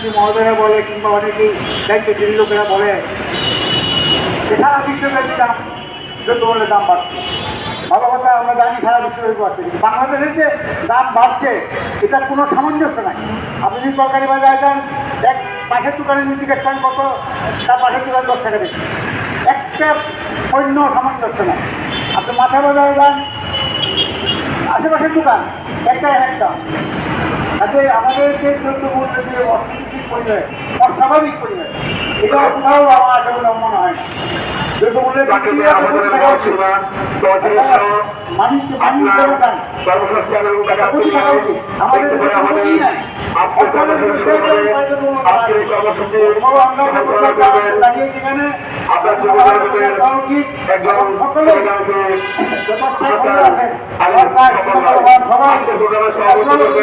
প্রধানমন্ত্রী মহোদয়া বলে কিংবা অনেকেই দায়িত্বশীল লোকেরা বলে যে সারা বিশ্বব্যাপী দাম? দ্রব্যমূল্যের দাম বাড়ছে। ভালো কথা, আমরা জানি সারা বিশ্বব্যাপী বাড়ছে, কিন্তু বাংলাদেশের যে দাম বাড়ছে, এটা কোনো সামঞ্জস্য নাই। আপনি যদি তরকারি বাজারে যান, এক পাশের দোকানে যদি জিজ্ঞেস করেন কত, তার পাশের দোকানে দশ টাকা বেশি। একটা পণ্য সামঞ্জস্য নাই। আপনি মাথা বাজারে যান, আশেপাশের দোকান, একটাই একটা তাতে আমাদের যে দ্রব্যমূল্য যে অস্থিতিশীল পরিবেশ অস্বাভাবিক পরিবেশ এটা কোথাও আমার মনে হয় আপনার করে আপনার যুবদলকে একজন সকলে